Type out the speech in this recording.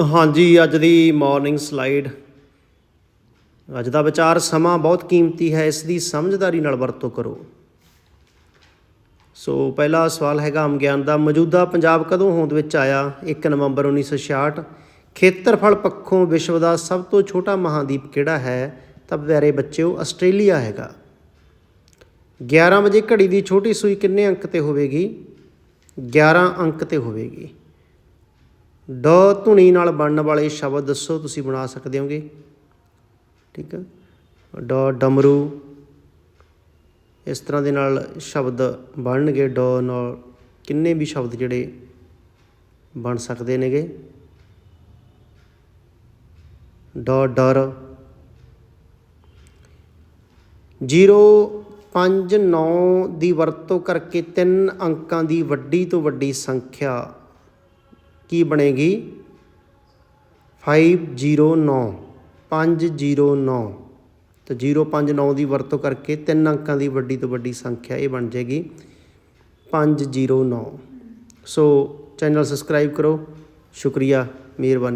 ਹਾਂਜੀ, ਅੱਜ ਦੀ morning slide ਅੱਜ ਦਾ ਵਿਚਾਰ ਸਮਾਂ ਬਹੁਤ ਕੀਮਤੀ ਹੈ, ਇਸ ਦੀ ਸਮਝਦਾਰੀ ਨਾਲ ਵਰਤੋਂ ਕਰੋ। ਸੋ ਪਹਿਲਾ ਸਵਾਲ ਹੈਗਾ ਆਮ ਗਿਆਨ ਦਾ, ਮੌਜੂਦਾ ਪੰਜਾਬ ਕਦੋਂ ਹੋਂਦ ਵਿੱਚ ਆਇਆ? 1 ਨਵੰਬਰ 1966 ਖੇਤਰਫਲ ਪੱਖੋਂ ਵਿਸ਼ਵ ਦਾ ਸਭ ਤੋਂ ਛੋਟਾ ਮਹਾਦੀਪ ਕਿਹੜਾ ਹੈ? ਤਾਂ ਪਿਆਰੇ ਬੱਚਿਓ, ਆਸਟ੍ਰੇਲੀਆ ਹੈਗਾ। 11 ਵਜੇ ਘੜੀ ਦੀ ਛੋਟੀ ਸੂਈ ਕਿੰਨੇ ਅੰਕ ਤੇ ਹੋਵੇਗੀ? 11 ਅੰਕ ਤੇ ਹੋਵੇਗੀ। ਡ ਧੁਨੀ ਨਾਲ ਬਣਨ ਵਾਲੇ ਸ਼ਬਦ ਦੱਸੋ, ਤੁਸੀਂ ਬਣਾ ਸਕਦੇ ਹੋਗੇ? ਠੀਕ ਹੈ ਡ ਡਮਰੂ, ਇਸ ਤਰ੍ਹਾਂ ਦੇ ਨਾਲ ਸ਼ਬਦ ਬਣਨਗੇ। ਡ ਨਾਲ ਕਿੰਨੇ ਵੀ ਸ਼ਬਦ ਜਿਹੜੇ ਬਣ ਸਕਦੇ ਨੇਗੇ? ਡ ਡਰ। 059 ਦੀ ਵਰਤੋਂ ਕਰਕੇ ਤਿੰਨ ਅੰਕਾਂ ਦੀ ਵੱਡੀ ਤੋਂ ਵੱਡੀ ਸੰਖਿਆ ਕੀ ਬਣੇਗੀ? 509 509 ਤਾਂ 059 ਦੀ ਵਰਤੋਂ ਕਰਕੇ ਤਿੰਨ ਅੰਕਾਂ ਦੀ ਵੱਡੀ ਤੋਂ ਵੱਡੀ ਸੰਖਿਆ ਇਹ ਬਣ ਜਾਏਗੀ 509 ਸੋ ਚੈਨਲ ਸਬਸਕ੍ਰਾਈਬ ਕਰੋ। ਸ਼ੁਕਰੀਆ, ਮਿਹਰਬਾਨੀ।